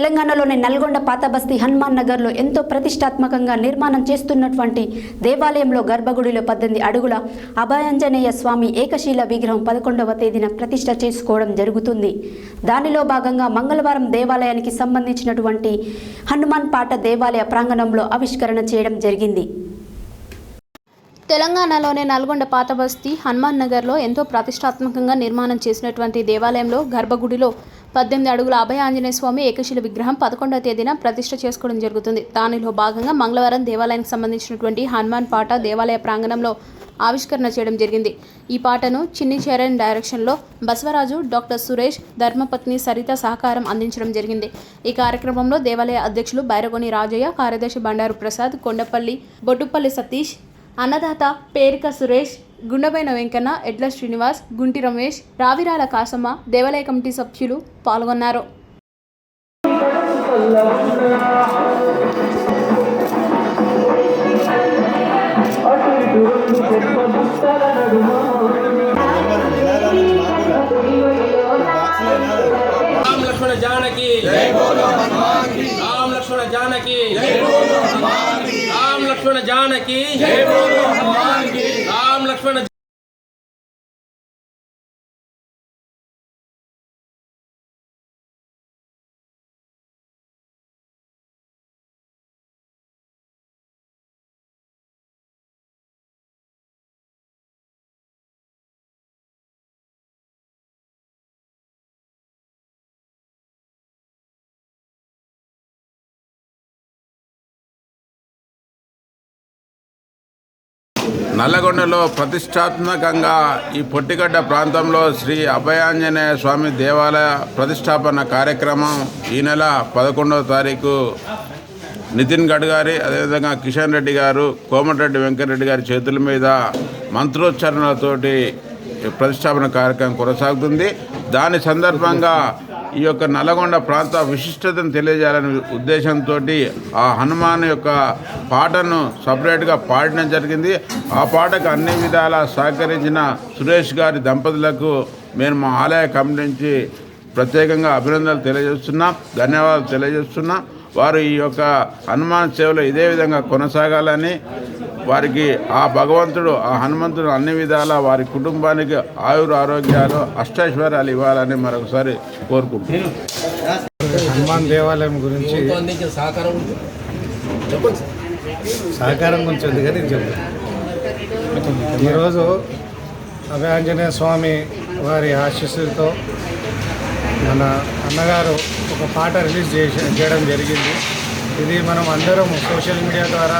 తెలంగాణలోని నల్గొండ పాతబస్తీ హనుమాన్ నగర్లో ఎంతో ప్రతిష్టాత్మకంగా నిర్మాణం చేస్తున్నటువంటి దేవాలయంలో గర్భగుడిలో పద్దెనిమిది అడుగుల అభయాంజనేయ స్వామి ఏకశీల విగ్రహం పదకొండవ తేదీన ప్రతిష్ట చేసుకోవడం జరుగుతుంది. దానిలో భాగంగా మంగళవారం దేవాలయానికి సంబంధించినటువంటి హనుమాన్ పాట దేవాలయ ప్రాంగణంలో ఆవిష్కరణ చేయడం జరిగింది. తెలంగాణలోని నల్గొండ పాతబస్తీ హనుమాన్ నగర్లో ఎంతో ప్రతిష్టాత్మకంగా నిర్మాణం చేసినటువంటి దేవాలయంలో గర్భగుడిలో పద్దెనిమిది అడుగుల అభయ ఆంజనేయ స్వామి ఏకశిల విగ్రహం పదకొండవ తేదీన ప్రతిష్ట చేసుకోవడం జరుగుతుంది. దానిలో భాగంగా మంగళవారం దేవాలయానికి సంబంధించినటువంటి హనుమాన్ పాట దేవాలయ ప్రాంగణంలో ఆవిష్కరణ చేయడం జరిగింది. ఈ పాటను చిన్ని చరణ్ డైరెక్షన్లో బసవరాజు డాక్టర్ సురేష్ ధర్మపత్ని సరిత సహకారం అందించడం జరిగింది. ఈ కార్యక్రమంలో దేవాలయ అధ్యక్షులు బైరగోని రాజయ్య కార్యదర్శి బండారు ప్రసాద్ కొండపల్లి బొడ్డుపల్లి సతీష్ అన్నదాత పేరిక సురేష్ గుండెబైన వెంకన్న ఎడ్ల శ్రీనివాస్ గుంటి రమేష్ రావిరాల కాసమ్మ దేవాలయ కమిటీ సభ్యులు పాల్గొన్నారు. राम लक्ष्मण जानकी। राम लक्ष्मण నల్లగొండలో ప్రతిష్టాత్మకంగా ఈ పొట్టిగడ్డ ప్రాంతంలో శ్రీ అభయాంజనేయ స్వామి దేవాలయ ప్రతిష్టాపన కార్యక్రమం ఈ నెల పదకొండవ తారీఖు నితిన్ గడ్కరీ అదేవిధంగా కిషన్ రెడ్డి గారు కోమటిరెడ్డి వెంకటరెడ్డి గారి చేతుల మీద మంత్రోచ్చారణలతోటి ప్రతిష్టాపన కార్యక్రమం కొనసాగుతుంది. దాని సందర్భంగా ఈ యొక్క నల్గొండ ప్రాంత విశిష్టతను తెలియజేయాలనే ఉద్దేశంతో ఆ హనుమాన్ యొక్క పాటను సపరేట్గా పాడడం జరిగింది. ఆ పాటకు అన్ని విధాల సహకరించిన సురేష్ గారి దంపతులకు మేము మా ఆలయ కమిటీ నుంచి ప్రత్యేకంగా అభినందనలు తెలియజేస్తున్నాం ధన్యవాదాలు తెలియజేస్తున్నాం. వారు ఈ యొక్క హనుమాన్ సేవలో ఇదే విధంగా కొనసాగాలని వారికి ఆ భగవంతుడు ఆ హనుమంతుడు అన్ని విధాల వారి కుటుంబానికి ఆయుర ఆరోగ్యాలు అష్టైశ్వర్యాలు ఇవ్వాలని మరొకసారి కోరుకుంటున్నాను హనుమాన్ దేవాలయం గురించి సహకారం గురించి ఉంది కానీ చెప్పు. ఈరోజు అభయాంజనేయ స్వామి వారి ఆశీస్సులతో మన అన్నగారు ఒక పాట రిలీజ్ చేసి చేయడం జరిగింది. ఇది మనం అందరం సోషల్ మీడియా ద్వారా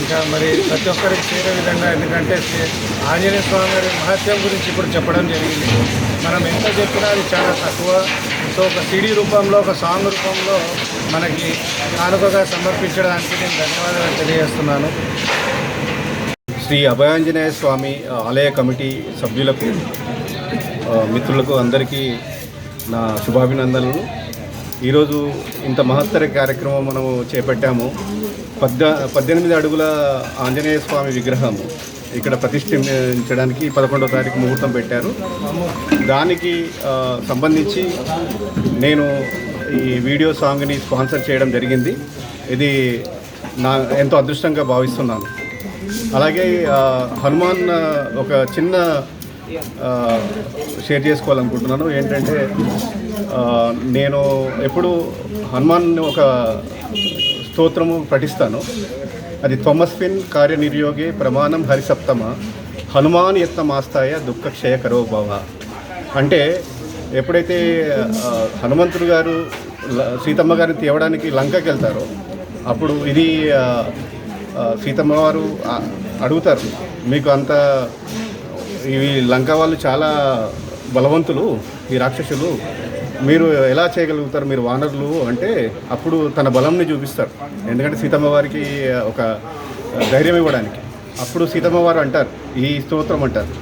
ఇంకా మరి ప్రతి ఒక్కరికి చేరే విధంగా ఎందుకంటే శ్రీ ఆంజనేయ స్వామి గారి మహత్యం గురించి ఇప్పుడు చెప్పడం జరిగింది. మనం ఎంత చెప్పినా అది చాలా తక్కువ. సో ఒక సిడీ రూపంలో ఒక సాంగ్ రూపంలో మనకి కానుకగా సమర్పించడానికి నేను ధన్యవాదాలు తెలియజేస్తున్నాను. శ్రీ అభయాంజనేయ స్వామి ఆలయ కమిటీ సభ్యులకు మిత్రులకు అందరికీ నా శుభాభినందనలు. ఈరోజు ఇంత మహత్తర కార్యక్రమం మనము చేపట్టాము. పద్ద పద్దెనిమిది అడుగుల ఆంజనేయ స్వామి విగ్రహము ఇక్కడ ప్రతిష్ఠించడానికి పదకొండవ తారీఖు ముహూర్తం పెట్టారు. దానికి సంబంధించి నేను ఈ వీడియో సాంగ్ని స్పాన్సర్ చేయడం జరిగింది. ఇది నా ఎంతో అదృష్టంగా భావిస్తున్నాను. అలాగే హనుమాన్ ఒక చిన్న షేర్ చేసుకోవాలనుకుంటున్నాను. ఏంటంటే నేను ఎప్పుడు హనుమాన్ ఒక స్తోత్రము పఠిస్తాను. అది థొమస్ఫిన్ కార్యనిర్యోగే ప్రమాణం హరిసప్తమ. హనుమాన్ యత్నమాస్తాయ దుఃఖ క్షయకరో భవ. అంటే ఎప్పుడైతే హనుమంతుడు గారు సీతమ్మ గారిని తేవడానికి లంకకి వెళ్తారో అప్పుడు ఇది సీతమ్మ వారు అడుగుతారు మీకు అంత ఇవి లంక వాళ్ళు చాలా బలవంతులు ఈ రాక్షసులు. మీరు ఎలా చేయగలుగుతారు? మీరు వానరులు అంటే అప్పుడు తన బలంని చూపిస్తారు. ఎందుకంటే సీతమ్మ వారికి ఒక ధైర్యం ఇవ్వడానికి. అప్పుడు సీతమ్మ వారు అంటారు ఈ స్తోత్రం అంటారు.